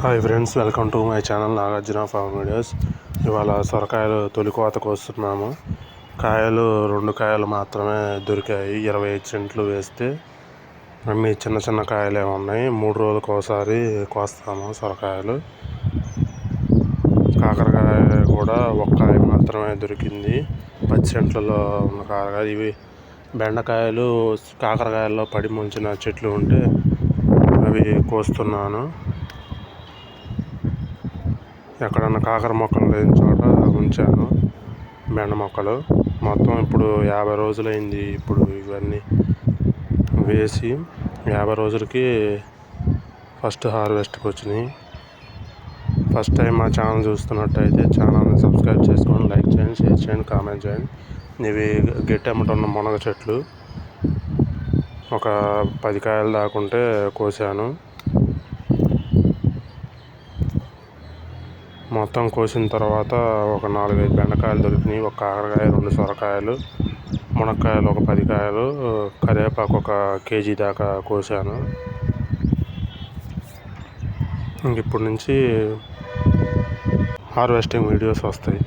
Hi friends welcome to my channel Nagarjuna farm videos ఇవాళ సొరకాయలు తొలి కోతకు వస్తున్నాము కాయలు రెండు కాయలు మాత్రమే దొరికాయి. ఇరవై ఐదు సెంట్లు వేస్తే అన్నీ చిన్న చిన్న కాయలే ఉన్నాయి. మూడు రోజులకు ఒకసారి కోస్తాము సొరకాయలు. కాకరకాయ కూడా ఒక కాయ మాత్రమే దొరికింది. పది సెంట్లలో ఉన్న కాకరకాయ ఇవి బెండకాయలు కాకరకాయల్లో పడి ముంచిన చెట్లు ఉంటే అవి కోస్తున్నాను. ఎక్కడన్నా కాకర మొక్కలు లేని చోట ఉంచాను. బెండ మొక్కలు. మొత్తం ఇప్పుడు యాభై రోజులైంది ఇప్పుడు ఇవన్నీ వేసి యాభై రోజులకి ఫస్ట్ హార్వెస్ట్కి వచ్చినాయి. ఫస్ట్ టైం మా ఛానల్ చూస్తున్నట్టయితే ఛానల్ని సబ్స్క్రైబ్ చేసుకోండి లైక్ చేయండి షేర్ చేయండి కామెంట్ చేయండి. ఇవి గట్టి ఉన్న మునగ చెట్లు. ఒక పది కాయలు దాకుంటే కోసాను. మొత్తం కోసిన తర్వాత ఒక నాలుగైదు బెండకాయలు దొరికినాయి. ఒక కాకరకాయ రెండు సొరకాయలు మునక్కాయలు ఒక పది కాయలు కరివేపాకు ఒక కేజీ దాకా కోసాను ఇంక ఇప్పటి నుంచి హార్వెస్టింగ్ వీడియోస్ వస్తాయి.